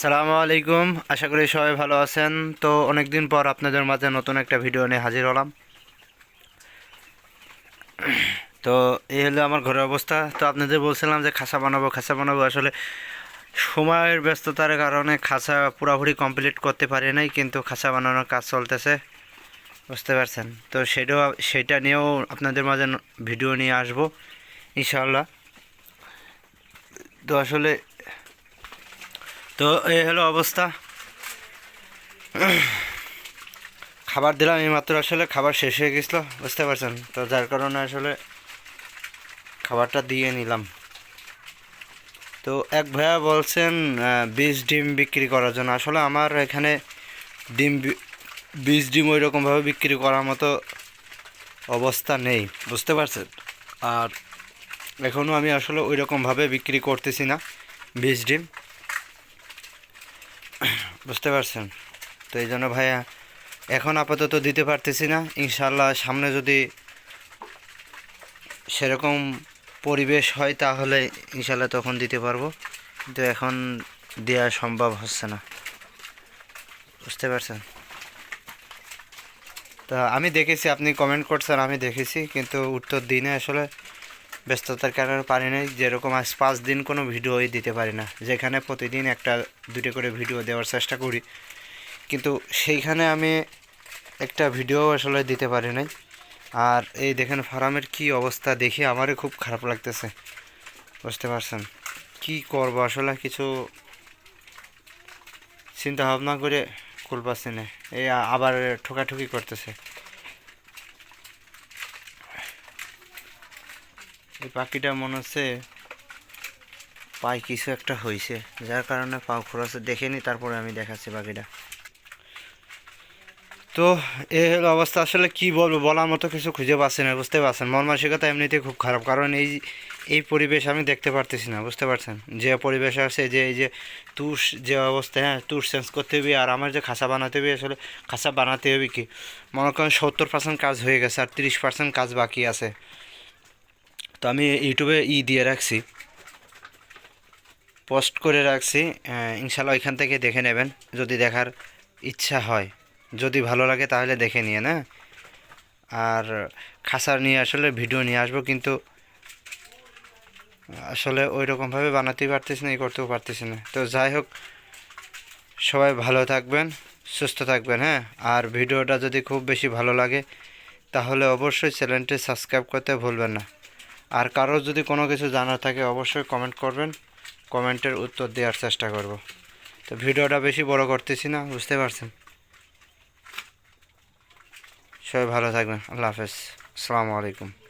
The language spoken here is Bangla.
সালামু আলাইকুম। আশা করি সবাই ভালো আছেন। তো অনেক দিন পর আপনাদের মাঝে নতুন একটা ভিডিও নিয়ে হাজির হলাম। তো এই হলো আমার ঘরের অবস্থা। তো আপনাদের বলছিলাম যে খাসা বানাবো খাসা বানাবো। আসলে সময়ের ব্যস্ততার কারণে খাসা পুরোপুরি কমপ্লিট করতে পারি নাই, কিন্তু খাসা বানানোর কাজ চলতেছে। বুঝতে পারছেন? তো সেটাও, সেটা নিয়েও আপনাদের মাঝে ভিডিও নিয়ে আসব, ইনশাআল্লাহ। তো আসলে তো এই হলো অবস্থা। খাবার দিলাম এইমাত্র আসলে, খাবার শেষ হয়ে গেছিল, বুঝতে পারছেন? তো যার কারণে আসলে খাবারটা দিয়ে নিলাম। তো এক ভাইয়া বলছেন বীজ ডিম বিক্রি করার জন্য। আসলে আমার এখানে ডিম বি- বীজ ডিম ওই রকমভাবে বিক্রি করার মতো অবস্থা নেই, বুঝতে পারছেন? আর এখনও আমি আসলে ওই রকমভাবে বিক্রি করতেছি না, বীজ ডিম। বুঝতে পারছেন? তো এই জন্য ভাইয়া, এখন আপাতত দিতে পারতেছি না। ইনশাল্লাহ সামনে যদি সেরকম পরিবেশ হয় তাহলে ইনশাল্লাহ তখন দিতে পারব। কিন্তু এখন দেওয়া সম্ভব হচ্ছে না। বুঝতে পারছেন? তা আমি দেখেছি, আপনি কমেন্ট করছেন, আমি দেখেছি, কিন্তু উত্তর দিনে আসলে। ব্যস্ততার কারণে পারি নাই। যেরকম আজ পাঁচ দিন কোনো ভিডিওই দিতে পারি না। যেখানে প্রতিদিন একটা, দুটো করে ভিডিও দেওয়ার চেষ্টা করি। কিন্তু সেইখানে আমি একটা ভিডিও আসলে দিতে পারি নাই। আর এই দেখেন ফার্মের কি অবস্থা দেখে আমারই খুব খারাপ লাগতেছে। বুঝতে পারছেন? কি করব আসলে কিছু চিন্তা ভাবনা করে কুল না এই আবার ঠোকাঠুকি করতেছে। এই পাখিটা মনে হচ্ছে পায়ে কিছু একটা হয়েছে। যার কারণে পা খোরাছে দেখেনি তারপরে আমি দেখাচ্ছি পাখিটা। তো এই হলো অবস্থা আসলে কি বলব? বলার মতো কিছু খুঁজে পাচ্ছি না, বুঝতে পারছেন? মন মানসিকতা এমনিতেই খুব খারাপ। কারণ এই এই পরিবেশ আমি দেখতে পারতেছি না, বুঝতে পারছেন? যে পরিবেশ আছে, যে, এই যে তুষ যে অবস্থা হ্যাঁ তুষ চেঞ্জ করতে হবে, আর আমার যে খাসা বানাতে হবে, আসলে খাসা বানাতে হবে কি? মনে করেন সত্তর পার্সেন্ট কাজ হয়ে গেছে, আর তিরিশ পার্সেন্ট কাজ বাকি আছে। তো আমি ইউটিউবে ই দিয়ে রাখছি। পোস্ট করে রাখছি ইনশাল্লাহ ওইখান থেকে দেখে নেবেন, যদি দেখার ইচ্ছা হয়। যদি ভালো লাগে তাহলে দেখে নিয়ে না আর খাসার নিয়ে আসলে ভিডিও নিয়ে আসব, কিন্তু আসলে ওই রকমভাবে বানাতেই পারতেছি না এই করতেও পারতেছি না। তো যাই হোক, সবাই ভালো থাকবেন, সুস্থ থাকবেন হ্যাঁ? আর ভিডিওটা যদি খুব বেশি ভালো লাগে, তাহলে অবশ্যই চ্যানেলটি সাবস্ক্রাইব করতে ভুলবেন না। আর কারোর যদি কোনো কিছু জানার থাকে, অবশ্যই কমেন্ট করবেন। কমেন্টের উত্তর দেওয়ার চেষ্টা করব। তো ভিডিওটা বেশি বড় করতেছি না, বুঝতে পারছেন? সবাই ভালো থাকবেন, আল্লাহ হাফেজ। আসসালামু আলাইকুম।